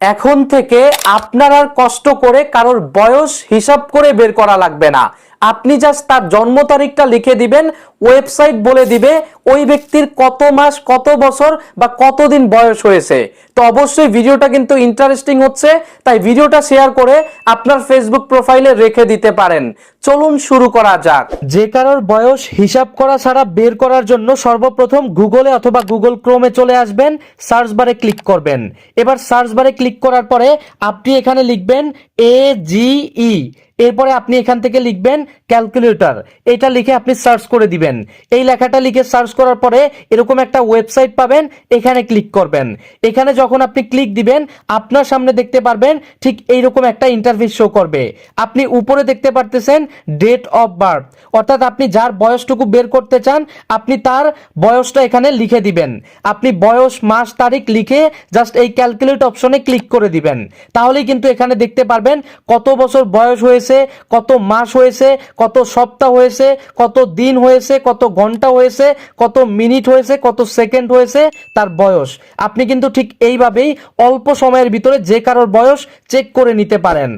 এখন থেকে আপনার আর কষ্ট করে কারোর বয়স হিসাব করে বের করা লাগবে না। আপনি জাস্ট তার জন্ম তারিখটা লিখে দিবেন ওয়েবসাইট বলে দিবে ওই ব্যক্তির কত মাস, কত বছর বা কতদিন বয়স হয়েছে। তো অবশ্যই ভিডিওটা কিন্তু ইন্টারেস্টিং হচ্ছে, তাই ভিডিওটা শেয়ার করে আপনার ফেসবুক প্রোফাইলে রেখে দিতে পারেন। চলুন শুরু করা যাক। যে কারোর বয়স হিসাব করা ছাড়া বের করার জন্য সর্বপ্রথম গুগলে অথবা গুগল ক্রোমে চলে আসবেন সার্চ বারে ক্লিক করবেন। এবার সার্চ বারে ক্লিক করার পরে আপনি এখানে লিখবেন এ জি ই এরপরে আপনি এখান থেকে লিখবেন ক্যালকুলেটর এটা লিখে আপনি সার্চ করে দিবেন। এই লেখাটা লিখে সার্চ করার পরে এরকম একটা ওয়েবসাইট পাবেন, এখানে ক্লিক করবেন। এখানে যখন আপনি ক্লিক দিবেন, আপনার সামনে দেখতে পারবেন ঠিক এইরকম একটা ইন্টারভিউ শো করবে। আপনি উপরে দেখতে পারতেছেন ডেট অফ বার্থ অর্থাৎ আপনি যার বয়সটুকু বের করতে চান, আপনি তার বয়সটা এখানে লিখে দিবেন। আপনি বয়স, মাস, তারিখ লিখে জাস্ট এই ক্যালকুলেট অপশনে ক্লিক করে দিবেন। তাহলেই কিন্তু এখানে দেখতে পারবেন কত বছর বয়স হয়েছে, কত মাস হয়েছে, কত সপ্তাহ হয়েছে, কত দিন হয়েছে, কত ঘণ্টা হয়েছে, কত মিনিট হয়েছে, কত সেকেন্ড হয়েছে, তার বয়স। আপনি কিন্তু ঠিক এইভাবেই অল্প সময়ের ভিতরে যে কারোর বয়স চেক করে নিতে পারেন।